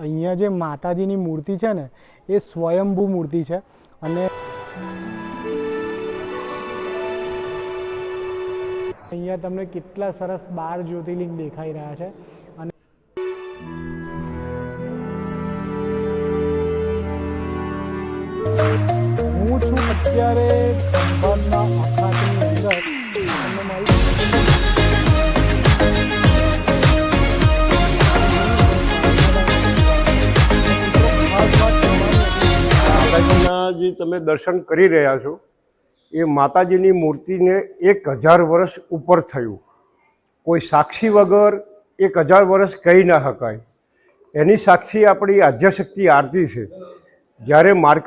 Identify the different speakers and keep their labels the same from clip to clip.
Speaker 1: અહીંયા જે માતાજીની મૂર્તિ છે ને, એ સ્વયંભૂ મૂર્તિ છે. અને અહીંયા તમને કેટલા સરસ બાર જ્યોતિર્લિંગ દેખાઈ રહ્યા છે. અને હું છું અત્યારે
Speaker 2: માતાજીના તમે દર્શન કરી રહ્યા છો, એ માતાજીની મૂર્તિને એક હજાર વર્ષ ઉપર થયું. કોઈ સાક્ષી વગર એક હજાર વર્ષ કહી ના શકાય. એની સાક્ષી આપણી આદ્યશક્તિ આરતી છે. જ્યારે માર્ક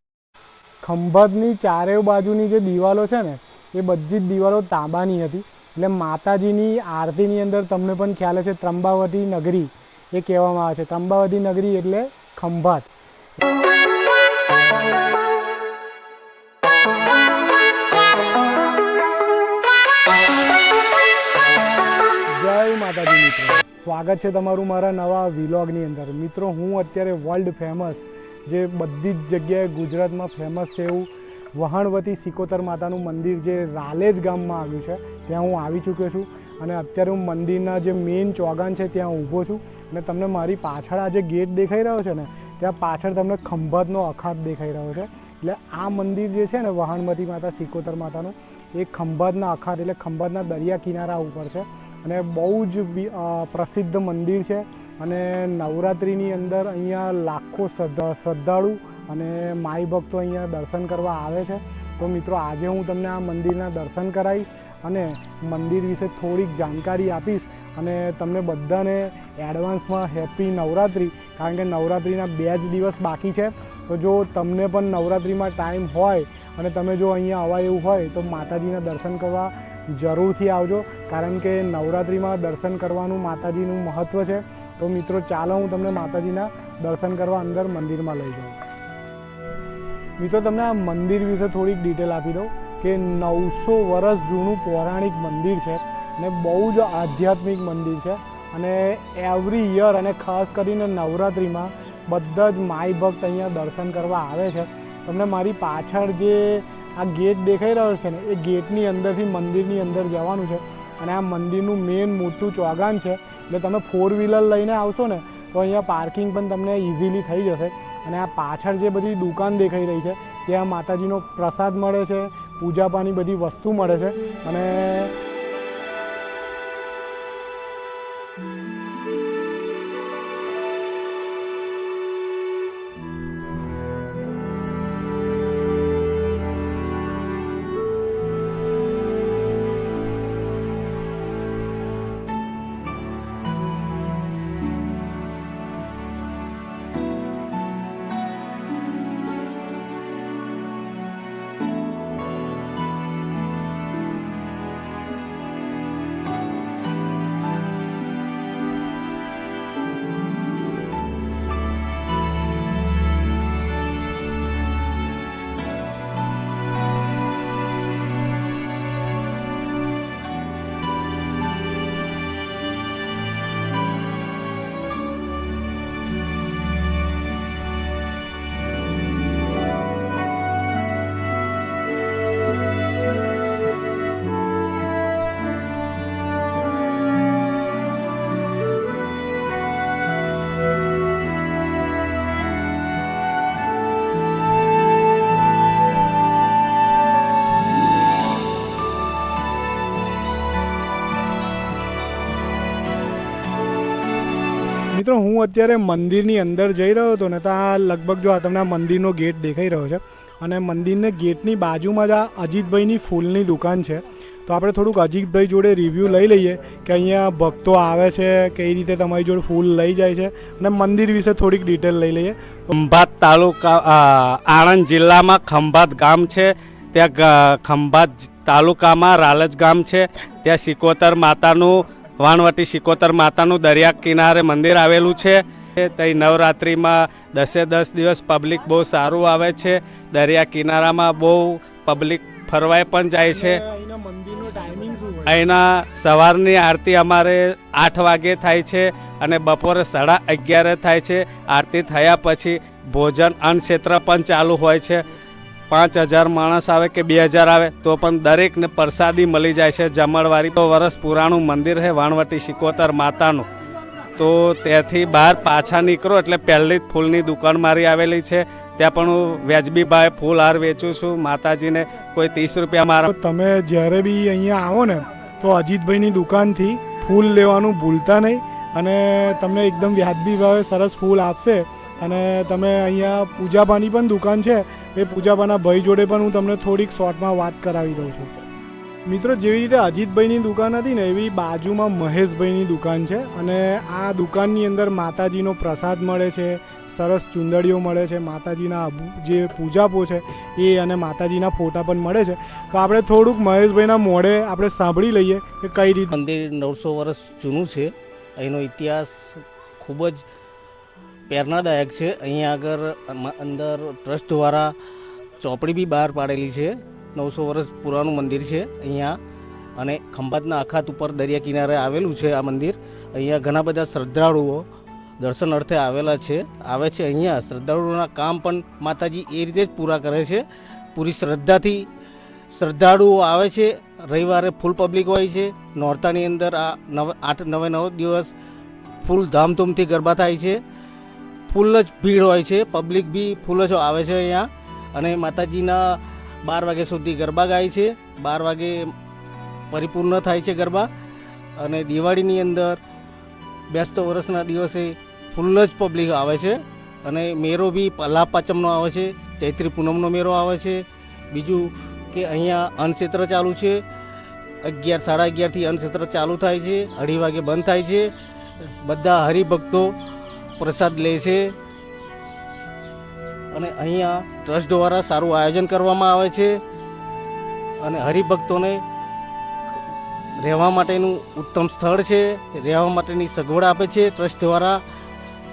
Speaker 1: ખંભાતની ચારે બાજુની જે દિવાલો છે ને, એ બધી જ દિવાલો તાંબાની હતી. એટલે માતાજીની આરતીની અંદર તમને પણ ખ્યાલ હશે, ત્રંબાવતી નગરી એ કહેવામાં આવે છે. ત્રંબાવતી નગરી એટલે ખંભાત. માતાજી મિત્રો. સ્વાગત છે તમારું મારા નવા વિલોગની અંદર. મિત્રો, હું અત્યારે વર્લ્ડ ફેમસ જે બધી જ જગ્યાએ ગુજરાતમાં ફેમસ છે એવું વહાણવતી સિકોતર માતાનું મંદિર જે રાલેજ ગામમાં આવ્યું છે, ત્યાં હું આવી ચૂક્યો છું અને અત્યારે હું મંદિરના જે મેઇન ચોગાન છે ત્યાં ઊભો છું અને તમને મારી પાછળ આ જે ગેટ દેખાઈ રહ્યો છે ને, ત્યાં પાછળ તમને ખંભાતનો અખાત દેખાઈ રહ્યો છે. એટલે આ મંદિર જે છે ને વહાણવતી માતા સિકોતર માતાનું, એ ખંભાતના અખાત એટલે ખંભાતના દરિયા કિનારા ઉપર છે. અને બહુ જ પ્રસિદ્ધ મંદિર છે. અને નવરાત્રિની અંદર અહીંયા લાખો શ્રદ્ધા, શ્રદ્ધાળુ અને માઈ ભક્તો અહીંયા દર્શન કરવા આવે છે. તો મિત્રો, આજે હું તમને આ મંદિરના દર્શન કરાવીશ અને મંદિર વિશે થોડીક જાણકારી આપીશ અને તમને બધાને એડવાન્સમાં હેપી નવરાત્રિ, કારણ કે નવરાત્રિના બે જ દિવસ બાકી છે. તો જો તમને પણ નવરાત્રિમાં ટાઈમ હોય અને તમે જો અહીંયા અવાય એવું હોય, તો માતાજીના દર્શન કરવા જરૂરથી આવજો. કારણ કે નવરાત્રિમાં દર્શન કરવાનું માતાજીનું મહત્ત્વ છે. તો મિત્રો, ચાલો હું તમને માતાજીના દર્શન કરવા અંદર મંદિરમાં લઈ જાઉં. મિત્રો, તમને આ મંદિર વિશે થોડીક ડિટેલ આપી દઉં કે નવસો વર્ષ જૂનું પૌરાણિક મંદિર છે અને બહુ જ આધ્યાત્મિક મંદિર છે. અને એવરી યર અને ખાસ કરીને નવરાત્રિમાં બધા જ માય ભક્ત અહીંયા દર્શન કરવા આવે છે. તમને મારી પાછળ જે આ ગેટ દેખાઈ રહ્યો છે ને, એ ગેટની અંદરથી મંદિરની અંદર જવાનું છે અને આ મંદિરનું મેઇન મોટું ચોગાન છે. એટલે તમે ફોર વ્હીલર લઈને આવશો ને, તો અહીંયા પાર્કિંગ પણ તમને ઇઝીલી થઈ જશે. અને આ પાછળ જે બધી દુકાન દેખાઈ રહી છે, ત્યાં માતાજીનો પ્રસાદ મળે છે પૂજા પાની બધી વસ્તુ મળે છે. અને હું અત્યારે મંદિરની અંદર જઈ રહ્યો હતો ને તો આ લગભગ જો આ તમને મંદિરનો ગેટ દેખાઈ રહ્યો છે અને મંદિરને ગેટની બાજુમાં જ આ અજીતભાઈની ફૂલની દુકાન છે. તો આપણે થોડુંક અજીતભાઈ જોડે રિવ્યૂ લઈ લઈએ કે અહીંયા ભક્તો આવે છે, કઈ રીતે તમારી જોડે ફૂલ લઈ જાય છે અને મંદિર વિશે થોડીક ડિટેલ લઈ લઈએ.
Speaker 3: ખંભાત તાલુકા આણંદ જિલ્લામાં ખંભાત ગામ છે, ત્યાં ખંભાત તાલુકામાં રાલજ ગામ છે, ત્યાં સિકોતર માતાનું વાણવટી સિકોતર માતાનું દરિયા કિનારે મંદિર આવેલું છે. તઈ નવરાત્રિમાં દસે દસ દિવસ પબ્લિક બહુ સારું આવે છે. દરિયા કિનારામાં બહુ પબ્લિક ફરવાય પણ જાય છે.
Speaker 1: અહીંના
Speaker 3: સવારની આરતી અમારે આઠ વાગે થાય છે અને બપોરે સાડા અગિયારે થાય છે. આરતી થયા પછી ભોજન અન્નક્ષેત્ર પણ ચાલુ હોય છે. પાંચ હજાર માણસ આવે કે બે હજાર આવે, તો પણ દરેકને પ્રસાદી મળી જાય છે જમણવારી. તો વર્ષ પુરાણું મંદિર છે વાણવટી શિકોતર માતાનું. તો ત્યાંથી બહાર પાછા નીકળો એટલે પહેલી જ ફૂલની દુકાન મારી આવેલી છે. ત્યાં પણ હું વ્યાજબી ભાવે ફૂલ હાર વેચું છું. માતાજીને કોઈ ત્રીસ રૂપિયા મારા
Speaker 1: તમે જ્યારે બી અહીંયા આવો ને, તો અજીતભાઈની દુકાનથી ફૂલ લેવાનું ભૂલતા નહીં અને તમને એકદમ વ્યાજબી ભાવે સરસ ફૂલ આપશે. અને તમે અહીંયા પૂજાબાની પણ દુકાન છે. એ પૂજાબાના ભાઈ જોડે પણ હું તમને થોડીક શોર્ટમાં વાત કરાવી દઉં છું. મિત્રો, જેવી રીતે અજીતભાઈની દુકાન હતી ને, એવી બાજુમાં મહેશભાઈની દુકાન છે. અને આ દુકાનની અંદર માતાજીનો પ્રસાદ મળે છે, સરસ ચુંદડીઓ મળે છે, માતાજીના જે પૂજાપો છે, એ અને માતાજીના ફોટા પણ મળે છે. તો આપણે થોડુંક મહેશભાઈના મોઢે આપણે સાંભળી લઈએ કે કઈ રીતે
Speaker 4: મંદિર નવસો વર્ષ જૂનું છે. અહીંનો ઇતિહાસ ખૂબ જ પ્રેરણાદાયક છે. અહીંયા આગળ અંદર ટ્રસ્ટ દ્વારા ચોપડી બી બહાર પાડેલી છે. નવસો વર્ષ પુરાનું મંદિર છે અહીંયા અને ખંભાતના અખાત ઉપર દરિયા કિનારે આવેલું છે આ મંદિર. અહીંયા ઘણા બધા શ્રદ્ધાળુઓ દર્શન અર્થે આવેલા છે. આવે છે અહીંયા. શ્રદ્ધાળુઓના કામ પણ માતાજી એ રીતે જ પૂરા કરે છે. પૂરી શ્રદ્ધાથી શ્રદ્ધાળુઓ આવે છે. રવિવારે ફૂલ પબ્લિક હોય છે. નોરતાની અંદર આ નવ આઠ નવે નવ દિવસ ફૂલ ધામધૂમથી ગરબા થાય છે. ફૂલ જ ભીડ હોય છે. પબ્લિક બી ફૂલ જ આવે છે અહીંયા. અને માતાજીના બાર વાગ્યા સુધી ગરબા ગાય છે. બાર વાગે પરિપૂર્ણ થાય છે ગરબા. અને દિવાળીની અંદર બેસતો વર્ષના દિવસે ફૂલ જ પબ્લિક આવે છે. અને મેરો બી પાંચમનો આવે છે. ચૈત્રી પૂનમનો મેરો આવે છે. બીજું કે અહીંયા અન્નક્ષેત્ર ચાલુ છે. અગિયાર, સાડા અગિયારથી અન્નક્ષેત્ર ચાલુ થાય છે. અઢી વાગે બંધ થાય છે. બધા હરિભક્તો પ્રસાદ લે છે. અને અહીંયા ટ્રસ્ટ દ્વારા સારું આયોજન કરવામાં આવે છે. અને હરિભક્તોને રહેવા માટેનું ઉત્તમ સ્થળ છે. રહેવા માટેની સગવડ આપે છે. ટ્રસ્ટ દ્વારા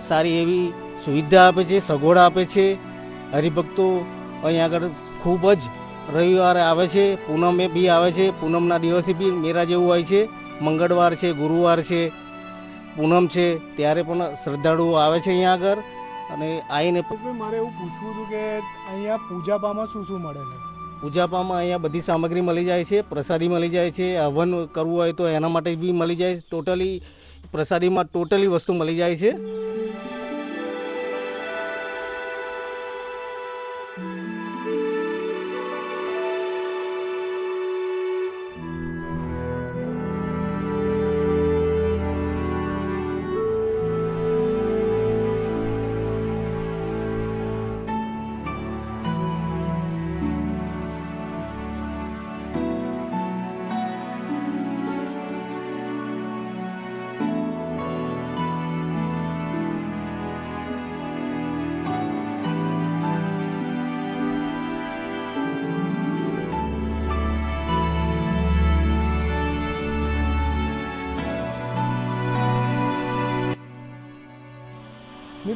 Speaker 4: સારી એવી સુવિધા આપે છે, સગવડ આપે છે. હરિભક્તો અહીંયા આગળ ખૂબ જ રવિવારે આવે છે. પૂનમે બી આવે છે. પૂનમના દિવસે બી મેરા જેવું હોય છે. મંગળવાર છે, ગુરુવાર છે. પૂનમ છે ત્યારે પણ શ્રદ્ધાળુઓ આવે છે અહીંયા આગળ. અને આવીને
Speaker 1: મારે એવું પૂછવું હતું કે અહીંયા પૂજાપામાં શું શું મળે છે?
Speaker 4: પૂજાપામાં અહીંયા બધી સામગ્રી મળી જાય છે પ્રસાદી મળી જાય છે હવન કરવું હોય તો એના માટે બી મળી જાય ટોટલી પ્રસાદીમાં ટોટલી વસ્તુ મળી જાય છે.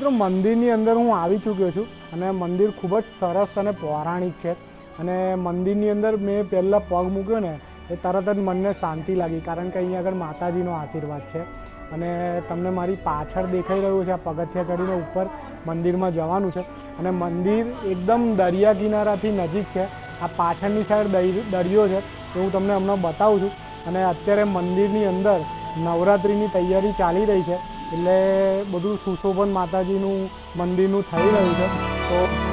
Speaker 1: મિત્રો મંદિરની અંદર હું આવી ચૂક્યો છું અને મંદિર ખૂબ જ સરસ અને પૌરાણિક છે. અને મંદિરની અંદર મેં પહેલાં પગ મૂક્યો ને, એ તરત જ મનને શાંતિ લાગી, કારણ કે અહીંયા આગળ માતાજીનો આશીર્વાદ છે. અને તમને મારી પાછળ દેખાઈ રહ્યું છે આ પગથિયા ચડીને ઉપર મંદિરમાં જવાનું છે. અને મંદિર એકદમ દરિયા કિનારાથી નજીક છે. આ પાછળની સાઈડ દરિયો છે, એ હું તમને હમણાં બતાવું છું. અને અત્યારે મંદિરની અંદર નવરાત્રિની તૈયારી ચાલી રહી છે. એટલે બધું સુશોભન માતાજીનું મંદિરનું થઈ રહ્યું છે. તો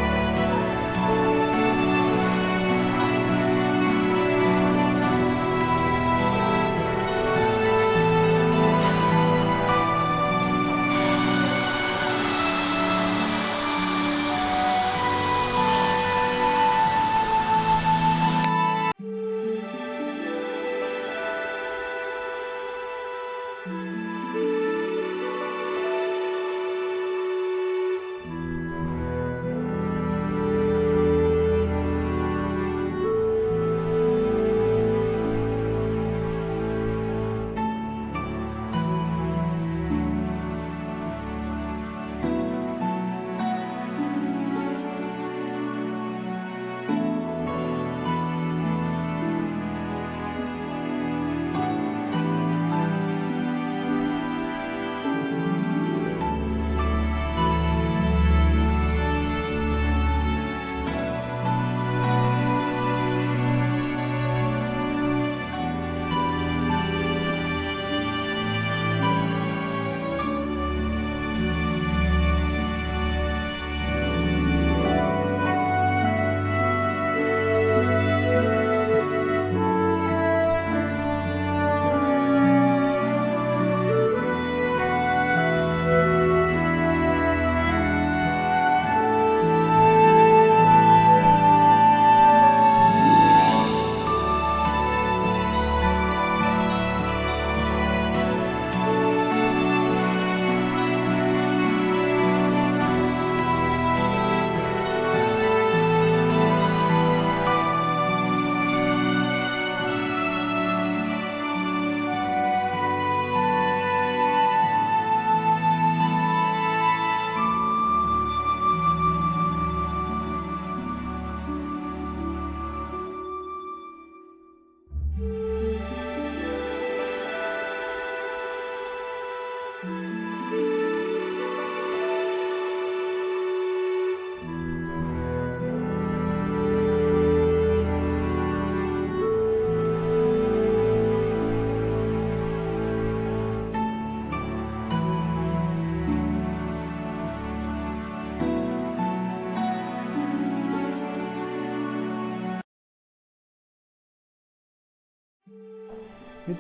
Speaker 1: મિત્રો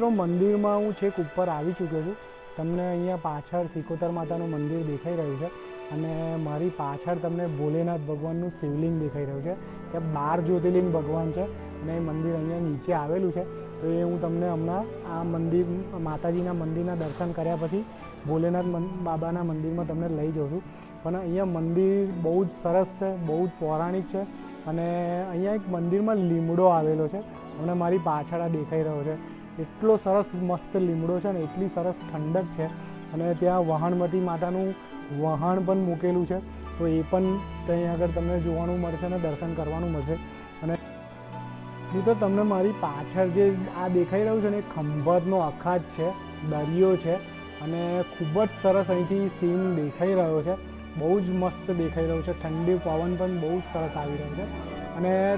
Speaker 1: મંદિરમાં હું છેક ઉપર આવી ચૂક્યો છું તમને અહીંયા પાછળ સિકોતર માતાનું મંદિર દેખાઈ રહ્યું છે અને મારી પાછળ તમને ભોલેનાથ ભગવાનનું શિવલિંગ દેખાઈ રહ્યું છે. કે બાર જ્યોતિર્લિંગ ભગવાન છે અને એ મંદિર અહીંયા નીચે આવેલું છે. તો એ હું તમને હમણાં આ મંદિર, માતાજીના મંદિરના દર્શન કર્યા પછી ભોલેનાથ બાબાના મંદિરમાં તમને લઈ જાઉં છું. પણ અહીંયા મંદિર બહુ જ સરસ છે, બહુ જ પૌરાણિક છે અને અહીંયા એક મંદિરમાં લીમડો આવેલો છે. અને મારી પાછળ આ દેખાઈ રહ્યો છે. એટલો સરસ મસ્ત લીમડો છે ને, એટલી સરસ ઠંડક છે. અને ત્યાં વહાણમતી માતાનું વહાણ પણ મૂકેલું છે. તો એ પણ ત્યાં આગળ તમને જોવાનું મળશે અને દર્શન કરવાનું મળશે. અને તો તમને મારી પાછળ જે આ દેખાઈ રહ્યું છે ને, એ ખંભાતનો અખાત છે, દરિયો છે. અને ખૂબ જ સરસ અહીંથી સીન દેખાઈ રહ્યો છે. બહુ જ મસ્ત દેખાઈ રહ્યું છે. ઠંડી પવન પણ બહુ જ સરસ આવી રહ્યો છે. અને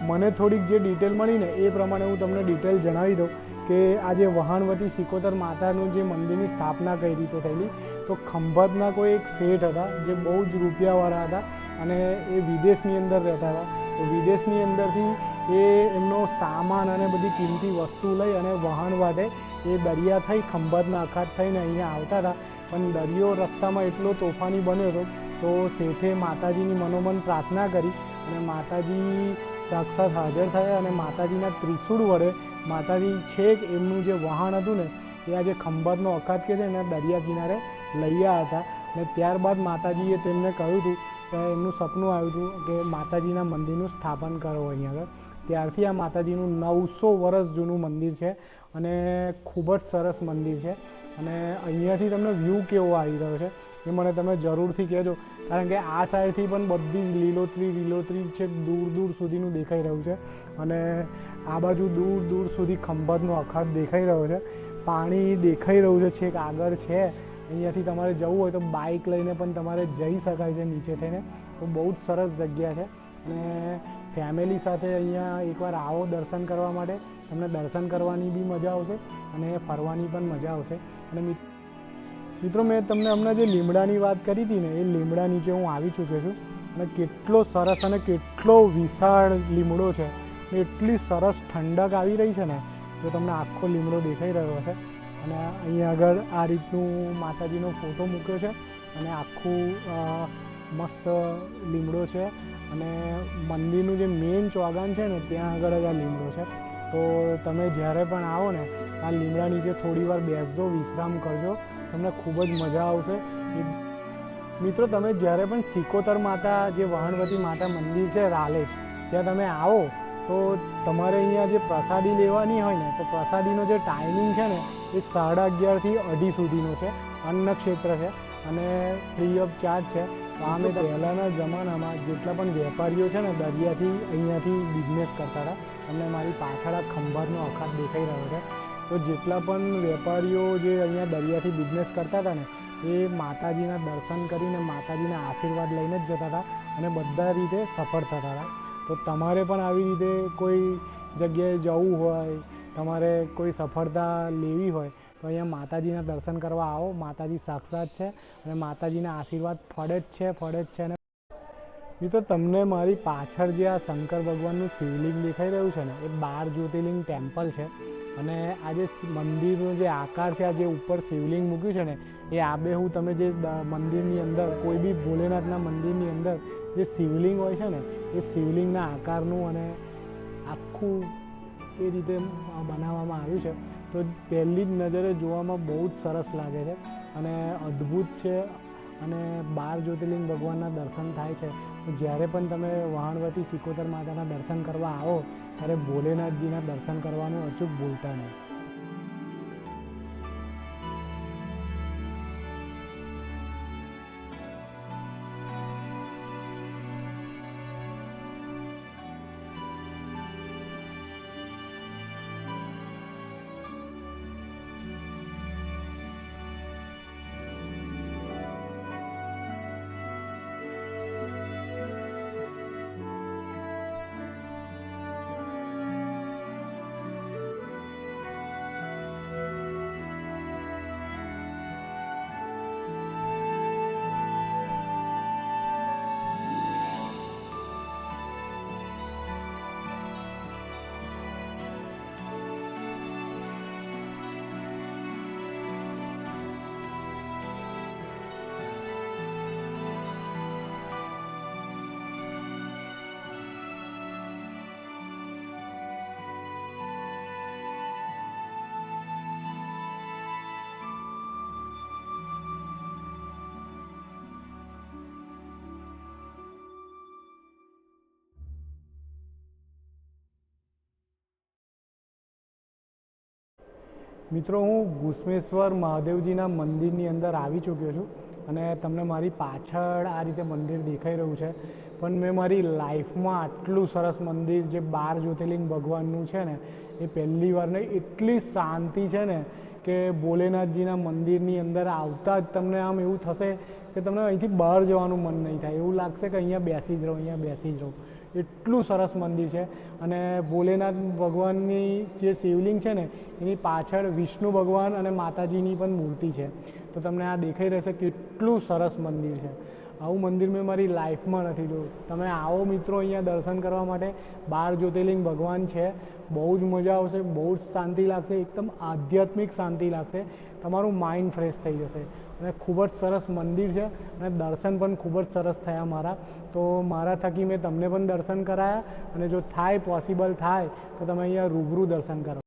Speaker 1: મને થોડીક જે ડિટેલ મળી ને, એ પ્રમાણે હું તમને ડિટેલ જણાવી દઉં. કે આ જે વહાણવટી સિકોતર માતાનું જે મંદિરની સ્થાપના કઈ રીતે થયેલી, તો ખંભાતના કોઈ એક શેઠ હતા જે બહુ જ રૂપિયાવાળા હતા અને એ વિદેશની અંદર રહેતા હતા. તો વિદેશની અંદરથી એ એમનો સામાન અને બધી કિંમતી વસ્તુ લઈ અને વહાણ વાટે એ દરિયા થઈ, ખંભાતના અખાત થઈને અહીંયા આવતા હતા. પણ દરિયો રસ્તામાં એટલો તોફાની બન્યો હતો, તો શેઠે માતાજીની મનોમન પ્રાર્થના કરી અને માતાજી સાક્ષાત હાજર થયા અને માતાજીના ત્રિશૂળ વડે માતાજી છેક એમનું જે વહાણ હતું ને, એ આજે ખંભાતનો અખાત કે છે ને દરિયા કિનારે લઈ આવ્યા હતા. અને ત્યારબાદ માતાજીએ તેમને કહ્યું હતું કે એમનું સપનું આવ્યું હતું કે માતાજીના મંદિરનું સ્થાપન કરો અહીંયા આગળ. ત્યારથી આ માતાજીનું નવસો વર્ષ જૂનું મંદિર છે અને ખૂબ જ સરસ મંદિર છે. અને અહીંયાથી તમને વ્યૂ કેવો આવી રહ્યો છે એ મને તમે જરૂરથી કહેજો. કારણ કે આ સાઈડથી પણ બધી જ લીલોતરી લીલોતરી છે, દૂર દૂર સુધીનું દેખાઈ રહ્યું છે. અને આ બાજુ દૂર દૂર સુધી ખંભાતનો અખાત દેખાઈ રહ્યો છે. પાણી દેખાઈ રહ્યું છે, છેક આગળ છે. અહીંયાથી તમારે જવું હોય તો બાઇક લઈને પણ તમારે જઈ શકાય છે નીચે થઈને. તો બહુ જ સરસ જગ્યા છે. અને ફેમિલી સાથે અહીંયા એકવાર આવો દર્શન કરવા માટે. તમને દર્શન કરવાની બી મજા આવશે અને ફરવાની પણ મજા આવશે. અને મિત્રો, મેં તમને હમણાં જે લીમડાની વાત કરી હતી ને, એ લીમડા નીચે હું આવી ચૂક્યો છું. અને કેટલો સરસ અને કેટલો વિશાળ લીમડો છે. એટલી સરસ ઠંડક આવી રહી છે ને, જો તમને આખો લીમડો દેખાઈ રહ્યો છે અને અહીંયા આગળ આ રીતનું માતાજીનો ફોટો મૂક્યો છે અને આખું મસ્ત લીમડો છે. અને મંદિરનું જે મેઇન ચોગાન છે ને, ત્યાં આગળ જ આ લીમડો છે. તો તમે જ્યારે પણ આવો ને, આ લીમડા નીચે થોડી વાર બેસજો, વિશ્રામ કરજો. તમને ખૂબ જ મજા આવશે. મિત્રો, તમે જ્યારે પણ સિકોતર માતા જે વહાણવતી માતા મંદિર છે રાલેજ ત્યાં તમે આવો. તો તમારે અહીંયા જે પ્રસાદી લેવાની હોય ને, તો પ્રસાદીનો જે ટાઈમિંગ છે ને, એ સાડા અગિયારથી અઢી સુધીનો છે. અન્ન ક્ષેત્ર છે અને ફ્રી ઓફ ચાર્જ છે. તો અમે પહેલાંના જમાનામાં જેટલા પણ વેપારીઓ છે ને, દરિયાથી અહીંયાથી બિઝનેસ કરતા હતા અને મારી પાછળ આ ખંભાતનો અખાત દેખાઈ રહ્યો છે. તો જેટલા પણ વેપારીઓ જે અહીંયા દરિયાથી બિઝનેસ કરતા હતા ને, એ માતાજીના દર્શન કરીને માતાજીના આશીર્વાદ લઈને જ જતા હતા અને બધા રીતે સફળ થતા હતા. તો તમારે પણ આવી રીતે કોઈ જગ્યાએ જવું હોય, તમારે કોઈ સફળતા લેવી હોય, તો અહીંયા માતાજીના દર્શન કરવા આવો. માતાજી સાક્ષાત છે અને માતાજીના આશીર્વાદ ફળે જ છે, ફળે જ છે અને મિત્રો, તમને મારી પાછળ જે આ શંકર ભગવાનનું શિવલિંગ દેખાઈ રહ્યું છે ને, એ બાર જ્યોતિર્લિંગ ટેમ્પલ છે. અને આ જે મંદિરનો જે આકાર છે, આ જે ઉપર શિવલિંગ મૂક્યું છે ને, એ આબેહૂબ તમે જે મંદિરની અંદર, કોઈ બી ભોલેનાથના મંદિરની અંદર જે શિવલિંગ હોય છે ને, એ શિવલિંગના આકારનું અને આખું એ રીતે બનાવવામાં આવ્યું છે. તો પહેલી જ નજરે જોવામાં બહુ જ સરસ લાગે છે અને અદ્ભુત છે અને બાર જ્યોતિર્લિંગ ભગવાનના દર્શન થાય છે. જ્યારે પણ તમે વહાણવતી સિકોતર માતાના દર્શન કરવા આવો, ત્યારે ભોલેનાથજીના દર્શન કરવાનું અચૂક ભૂલતા નહીં. મિત્રો, હું ઘુસમેશ્વર મહાદેવજીના મંદિરની અંદર આવી ચૂક્યો છું અને તમને મારી પાછળ આ રીતે મંદિર દેખાઈ રહ્યું છે. પણ મેં મારી લાઈફમાં આટલું સરસ મંદિર જે બાર જ્યોતિર્લિંગ ભગવાનનું છે ને, એ પહેલી વાર ને એટલી શાંતિ છે ને કે ભોલેનાથજીના મંદિરની અંદર આવતા જ તમને આમ એવું થશે કે તમને અહીંથી બહાર જવાનું મન નહીં થાય. એવું લાગશે કે અહીંયા બેસી જ રહો, અહીંયા બેસી જ રહો. એટલું સરસ મંદિર છે. અને ભોલેનાથ ભગવાનની જે શિવલિંગ છે ને, એની પાછળ વિષ્ણુ ભગવાન અને માતાજીની પણ મૂર્તિ છે. તો તમને આ દેખાઈ રહેશે કેટલું સરસ મંદિર છે. આવું મંદિર મેં મારી લાઈફમાં નથી જોયું. તમે આવો મિત્રો અહીંયા દર્શન કરવા માટે, બાર જ્યોતિર્લિંગ ભગવાન છે. બહુ જ મજા આવશે, બહુ જ શાંતિ લાગશે, એકદમ આધ્યાત્મિક શાંતિ લાગશે. તમારું માઇન્ડ ફ્રેશ થઈ જશે. અને ખૂબ જ સરસ મંદિર છે. અને દર્શન પણ ખૂબ જ સરસ થયા મારા. તો મારા થકી મેં તમને પણ દર્શન કરાયા અને જો થાય પોસિબલ થાય, તો તમે અહીંયા રૂબરૂ દર્શન કરો.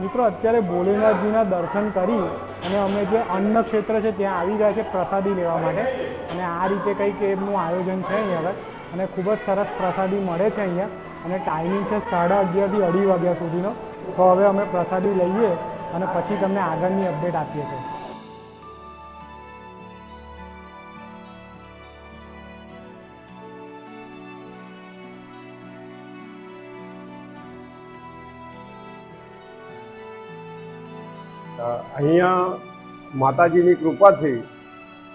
Speaker 1: મિત્રો, અત્યારે ભોલેનાથજીના દર્શન કરી અને અમે જે અન્ન ક્ષેત્ર છે ત્યાં આવી ગયા છે પ્રસાદી લેવા માટે. અને આ રીતે કંઈક એમનું આયોજન છે અહીંયા આગળ. અને ખૂબ જ સરસ પ્રસાદી મળે છે અહીંયા. અને ટાઈમિંગ છે સાડા અગિયારથી અઢી વાગ્યા સુધીનો. તો હવે અમે પ્રસાદી લઈએ અને પછી તમને આગળની અપડેટ આપીએ છીએ.
Speaker 2: અહીંયા માતાજીની કૃપાથી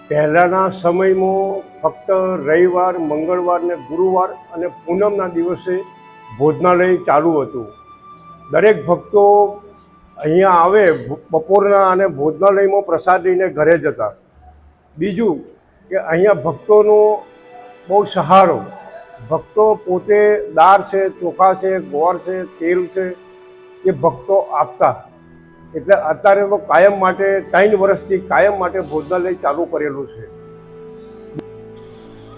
Speaker 2: પહેલાંના સમયમાં ફક્ત રવિવાર, મંગળવાર ને ગુરુવાર અને પૂનમના દિવસે ભોજનાલય ચાલુ હતું. દરેક ભક્તો અહીંયા આવે, બપોરના અને ભોજનાલયમાં પ્રસાદ લઈને ઘરે જતા. બીજું કે અહીંયા ભક્તોનો બહુ સહારો. ભક્તો પોતે દાળ છે, ચોખા છે, ગોળ છે, તેલ છે, એ ભક્તો આપતા. એટલે અત્યારે તો કાયમ માટે ત્રણ વર્ષથી કાયમ માટે ભોજનાલય ચાલુ કરેલું છે.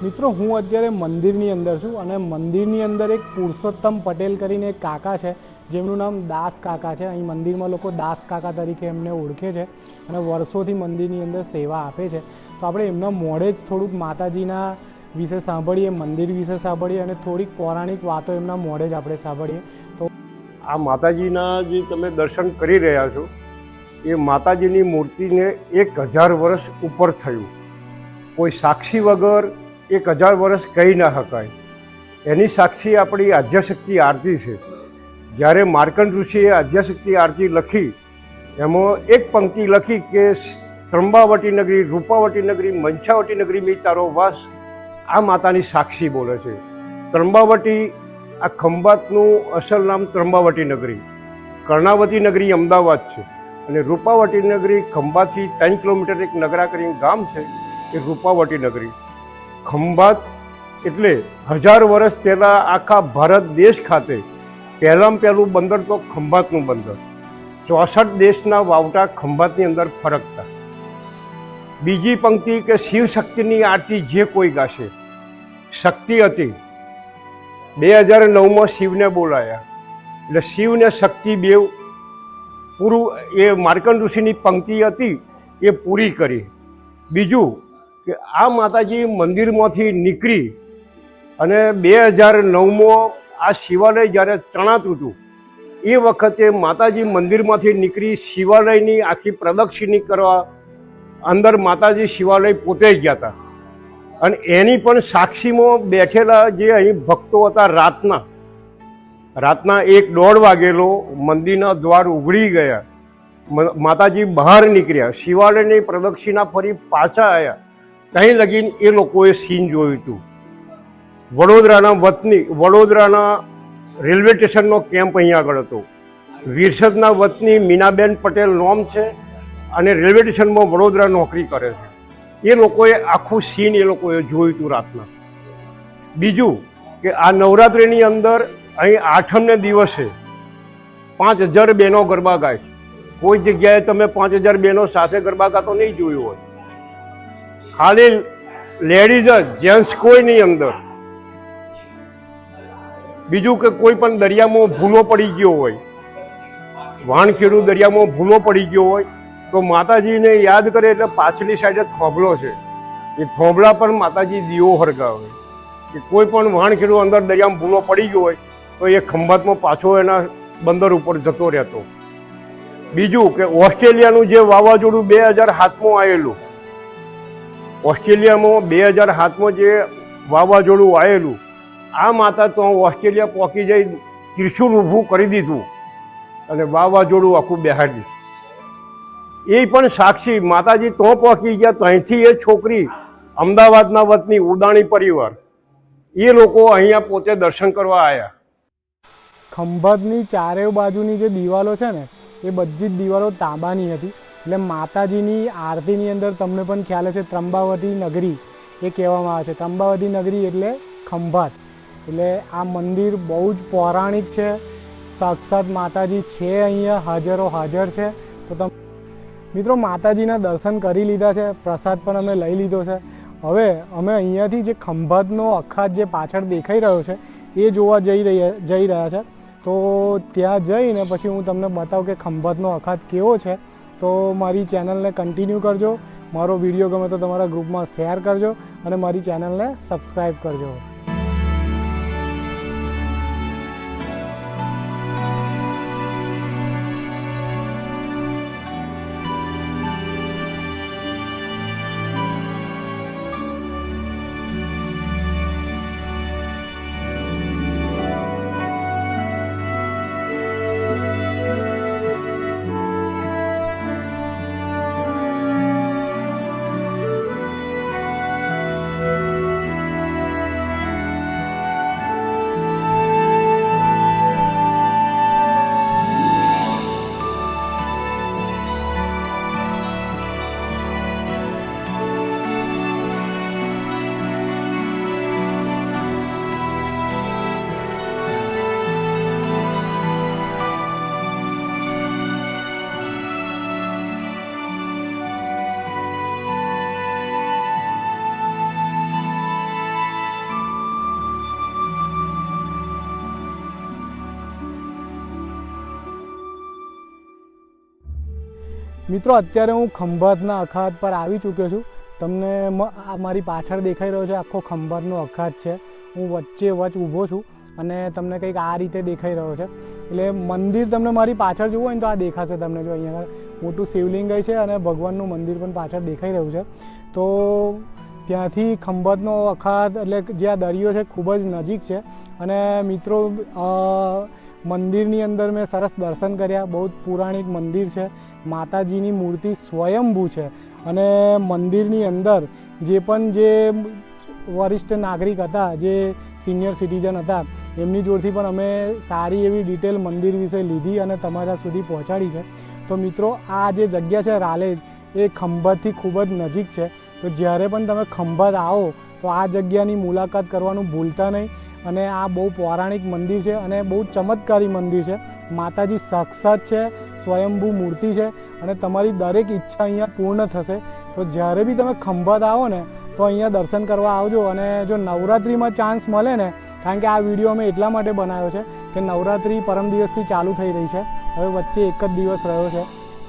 Speaker 1: મિત્રો, હું અત્યારે મંદિરની અંદર છું અને મંદિરની અંદર એક પુરુષોત્તમ પટેલ કરીને એક કાકા છે, જેમનું નામ દાસ કાકા છે. અહીં મંદિરમાં લોકો દાસ કાકા તરીકે એમને ઓળખે છે અને વર્ષોથી મંદિરની અંદર સેવા આપે છે. તો આપણે એમના મોડે જ થોડુંક માતાજીના વિશે સાંભળીએ, મંદિર વિશે સાંભળીએ અને થોડીક પૌરાણિક વાતો એમના મોડે જ આપણે સાંભળીએ.
Speaker 2: આ માતાજીના જે તમે દર્શન કરી રહ્યા છો, એ માતાજીની મૂર્તિને એક હજાર વર્ષ ઉપર થયું. કોઈ સાક્ષી વગર એક હજાર વર્ષ કહી ના શકાય. એની સાક્ષી આપણી આદ્યશક્તિ આરતી છે. જ્યારે માર્કંડ ઋષિએ આદ્યશક્તિ આરતી લખી, એમાં એક પંક્તિ લખી કે ત્રંબાવટી નગરી, રૂપાવટી નગરી, મંછાવટી નગરી મેં તારો વાસ આ માતાની સાક્ષી બોલે છે. ત્રંબાવટી આ ખંભાતનું અસલ નામ ત્રંબાવટી નગરી. કર્ણાવતી નગરી અમદાવાદ છે અને રૂપાવટી નગરી ખંભાતથી ત્રણ કિલોમીટર એક નગરા કરીને ગામ છે એ રૂપાવટી નગરી. ખંભાત એટલે હજાર વર્ષ પહેલાં આખા ભારત દેશ ખાતે પહેલાં પહેલું બંદર તો ખંભાતનું બંદર. ચોસઠ દેશના વાવટા ખંભાતની અંદર ફરકતા. બીજી પંક્તિ કે શિવ શક્તિની આરતી જે કોઈ ગાશે. શક્તિ હતી બે હજાર નવમાં શિવને બોલાયા. એટલે શિવને શક્તિ બેવ પૂરું, એ માર્કંડ ઋષિની પંક્તિ હતી, એ પૂરી કરી. બીજું કે આ માતાજી મંદિરમાંથી નીકળી અને બે હજાર નવમાં આ શિવાલય જ્યારે ચણાતું હતું, એ વખતે માતાજી મંદિરમાંથી નીકળી શિવાલયની આખી પ્રદક્ષિણી કરવા અંદર માતાજી શિવાલય પોતે જ ગયા હતા. અને એની પણ સાક્ષીમાં બેઠેલા જે અહીં ભક્તો હતા રાતના રાતના એક દોઢ વાગેલો મંદિરના દ્વાર ઉઘડી ગયા. માતાજી બહાર નીકળ્યા. શિવાલયની પ્રદક્ષિણા ફરી પાછા આવ્યા ત્યાં લગીને એ લોકોએ સીન જોયું હતું. વડોદરાના વતની, વડોદરાના રેલવે સ્ટેશનનો કેમ્પ અહીંયા આગળ હતો. વિરસદના વતની મીનાબેન પટેલ નોમ છે અને રેલવે સ્ટેશનમાં વડોદરા નોકરી કરે છે. એ લોકોએ આખું સીન એ લોકોએ જોયું હતું રાતના. બીજું કે આ નવરાત્રિની અંદર અહીં આઠમને દિવસે પાંચ હજાર બહેનો ગરબા ગાય કોઈ જગ્યાએ તમે પાંચ હજાર બહેનો સાથે ગરબા ગાતો નહીં જોયું હોય. ખાલી લેડીઝ જ, જેન્ટ્સ કોઈ નહીં અંદર. બીજું કે કોઈ પણ દરિયામાં ભૂલો પડી ગયો હોય, વાણખેડું દરિયામાં ભૂલો પડી ગયો હોય તો માતાજીને યાદ કરે એટલે પાછલી સાઈડે થોભલો છે. એ થોભલા પર માતાજી દીવો હરગાવે કે કોઈ પણ વાણખેડુ અંદર દરિયામાં ભૂલો પડી ગયો હોય, તો એ ખંભાતમાં પાછો એના બંદર ઉપર જતો રહેતો. બીજું કે ઓસ્ટ્રેલિયાનું જે વાવાઝોડું બે હજાર હાથમાં આવેલું, ઓસ્ટ્રેલિયામાં બે હજાર હાથમાં જે વાવાઝોડું આવેલું, આ માતા તો ઓસ્ટ્રેલિયા પહોંચી જઈ ત્રિશુલ ઊભું કરી દીધું અને વાવાઝોડું આખું બેહાડી દીધું. એ પણ સાક્ષી. માતાજી તો પહોંચી ગયા, ત્યાંથી એ છોકરી અમદાવાદના વતની ઉદાણી પરિવાર. એ લોકો અહીંયા પોતે દર્શન કરવા આવ્યા
Speaker 1: ખંભાતની ચારે બાજુની જે દિવાલો છે ને, એ બધી જ દિવાલો તાંબાની હતી. એટલે માતાજીની આરતીની અંદર તમને પણ ખ્યાલ હશે, ત્રંબાવતી નગરી એ કહેવામાં આવે છે. ત્રંબાવતી નગરી એટલે ખંભાત. એટલે આ મંદિર બહુ જ પૌરાણિક છે. સાક્ષાત માતાજી છે અહીંયા, હાજરો હાજર છે. મિત્રો, માતાજીના દર્શન કરી લીધા છે, પ્રસાદ પણ અમે લઈ લીધો છે. હવે અમે અહીંયાથી જે ખંભાતનો અખાત જે પાછળ દેખાઈ રહ્યો છે, એ જોવા જઈ રહ્યા જઈ રહ્યા છે. તો ત્યાં જઈને પછી હું તમને બતાવું કે ખંભાતનો અખાત કેવો છે. તો મારી ચેનલને કન્ટિન્યુ કરજો. મારો વીડિયો ગમે તો તમારા ગ્રુપમાં શેર કરજો અને મારી ચેનલને સબસ્ક્રાઈબ કરજો. મિત્રો, અત્યારે હું ખંભાતના અખાત પર આવી ચૂક્યો છું. તમને મારી પાછળ દેખાઈ રહ્યો છે, આખો ખંભાતનો અખાત છે. હું વચ્ચે વચ ઊભો છું અને તમને કંઈક આ રીતે દેખાઈ રહ્યો છે. એટલે મંદિર તમને મારી પાછળ જોવું હોય ને તો આ દેખાશે તમને જો અહીંયા મોટું શિવલિંગ છે અને ભગવાનનું મંદિર પણ પાછળ દેખાઈ રહ્યું છે. તો ત્યાંથી ખંભાતનો અખાત, એટલે જે આ દરિયો છે, ખૂબ જ નજીક છે. અને મિત્રો મંદિરની અંદર મેં સરસ દર્શન કર્યા. બહુ પૌરાણિક મંદિર છે. માતાજીની મૂર્તિ સ્વયંભૂ છે. અને મંદિરની અંદર જે પણ જે વરિષ્ઠ નાગરિક હતા, જે સિનિયર સિટીઝન હતા, એમની જોડથી પણ અમે સારી એવી ડિટેલ મંદિર વિશે લીધી અને તમારા સુધી પહોંચાડી છે. તો મિત્રો, આ જે જગ્યા છે રાલેજ, એ ખંભાતથી ખૂબ જ નજીક છે. તો જ્યારે પણ તમે ખંભાત આવો, તો આ જગ્યાની મુલાકાત કરવાનું ભૂલતા નહીં. અને આ બહુ પૌરાણિક મંદિર છે અને બહુ ચમત્કારી મંદિર છે. માતાજી સાક્ષાત છે, સ્વયંભૂ મૂર્તિ છે અને તમારી દરેક ઈચ્છા અહીંયા પૂર્ણ થશે. તો જ્યારે બી તમે ખંભાત આવો ને, તો અહીંયા દર્શન કરવા આવજો અને જો નવરાત્રિમાં ચાન્સ મળે ને, કારણ કે આ વીડિયો અમે એટલા માટે બનાવ્યો છે કે નવરાત્રિ પરમ દિવસથી ચાલુ થઈ રહી છે. હવે વચ્ચે એક જ દિવસ રહ્યો છે.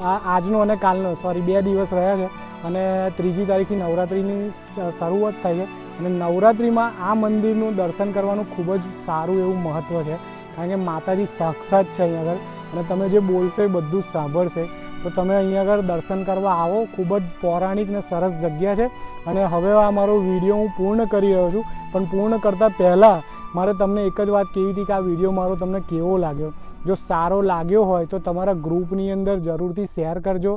Speaker 1: આ આજનો અને કાલનો સોરી બે દિવસ રહ્યા છે અને ત્રીજી તારીખથી નવરાત્રિની શરૂઆત થાય છે. અને નવરાત્રિમાં આ મંદિરનું દર્શન કરવાનું ખૂબ જ સારું એવું મહત્ત્વ છે. કારણ કે માતાજી સાક્ષાત છે અહીંયા આગળ. અને તમે જે બોલશો એ બધું જ સાંભળશે. તો તમે અહીંયા આગળ દર્શન કરવા આવો. ખૂબ જ પૌરાણિક ને સરસ જગ્યા છે. અને હવે આ મારો વીડિયો હું પૂર્ણ કરી રહ્યો છું. પણ પૂર્ણ કરતાં પહેલાં મારે તમને એક જ વાત કહેવી હતી કે આ વીડિયો મારો તમને કેવો લાગ્યો? જો સારો લાગ્યો હોય તો તમારા ગ્રુપની અંદર જરૂરથી શેર કરજો.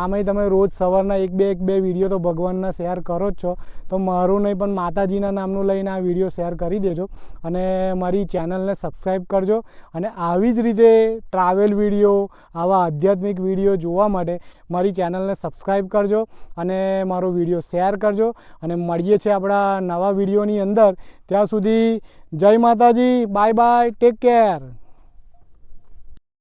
Speaker 1: આમાંય તમે રોજ સવારના એક બે એક બે વીડિયો તો ભગવાનના શેર કરો જ છો. તો મારું નહીં પણ માતાજીના નામનું લઈને આ વીડિયો શેર કરી દેજો અને મારી ચેનલને સબસ્ક્રાઈબ કરજો. અને આવી જ રીતે ટ્રાવેલ વીડિયો, આવા આધ્યાત્મિક વીડિયો જોવા માટે મારી ચેનલને સબસ્ક્રાઈબ કરજો અને મારો વીડિયો શેર કરજો. અને મળીએ છીએ આપણા નવા વિડીયોની અંદર. ત્યાં સુધી જય માતાજી, બાય બાય, ટેક કેર.